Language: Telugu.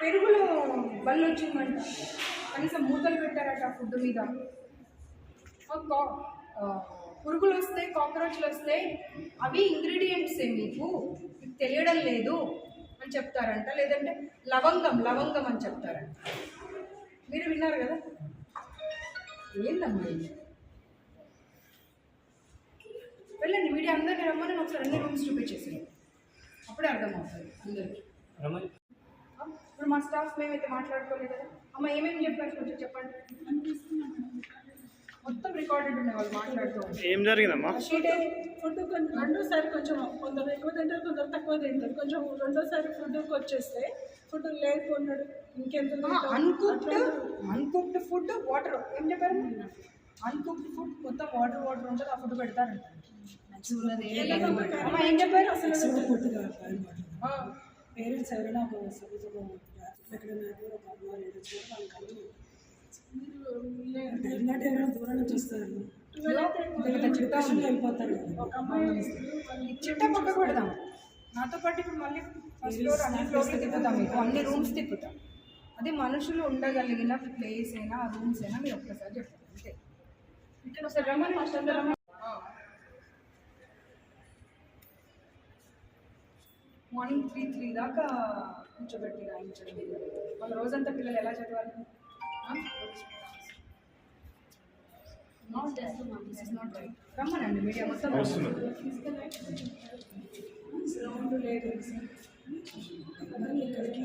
పెరుగులో బల్లు వచ్చిందంట కనీసం మూతలు పెట్టారట ఫుడ్ మీద ఆ కా- ఆ, పురుగులు వస్తాయి కాక్రోచ్లు వస్తాయి అవి ఇంగ్రీడియంట్సే మీకు? మీకు తెలియడం లేదు అని చెప్తారంట. లేదంటే లవంగం లవంగం అని చెప్తారంట. మీరు విన్నారు కదా? ఏందమ్మా వెళ్ళండి మీడియా అందరినీ రమ్మని ఒకసారి అన్ని రూమ్స్ చూపించేసి అప్పుడే అర్థమవుతుంది అందరికీ. ఇప్పుడు మా స్టాఫ్ మేమైతే మాట్లాడుకోలేదు కదా? అమ్మ ఏమేమి చెప్పారు కొంచెం చెప్పండి. ఏం జరిగిందమ్మా? ఫుడ్ కొంచెం రెండోసారి కొంచెం కొందరు ఎక్కువ తింటారు కొందరు తక్కువ తింటారు. కొంచెం రెండోసారి ఫుడ్కి వచ్చేస్తే ఫుడ్ లేకున్నాడు ఇంకెంత అన్కుక్డ్ అన్కుక్డ్ ఫుడ్ వాటర్ ఏం చెప్పారు? అన్కుక్డ్ ఫుడ్ మొత్తం వాటర్ వాటర్ ఉంటుంది ఆ ఫుడ్ పెడతారంట. ఏం చెప్పారు? అసలు ఆ, పేరెంట్స్ ఎవరైనా ఒక సపోజ్ ఒక అమ్మ లేదా ఎవరైనా దూరం పెద్ద చిట్టా. వెళ్ళిపోతారు. పక్క పెడదాం. నాతో పాటు ఇప్పుడు మళ్ళీ ఫస్ట్ ఫ్లోర్ అన్ని ఫ్లోర్లు తిప్పుతాం మీకు అన్ని రూమ్స్ తిప్పుతాం. అది మనుషులు ఉండగలిగిన ప్లేస్ అయినా ఆ రూమ్స్ అయినా మీరు ఒక్కసారి చెప్పండి. అంతే. ఇక్కడ ఒకసారి రమ్మని రమ్మని. మార్నింగ్ త్రీ త్రీ దాకా కూర్చోబెట్టి రాయించండి. వాళ్ళ రోజంతా పిల్లలు ఎలా చదవాలి? రమ్మనండి మీడియా మొత్తం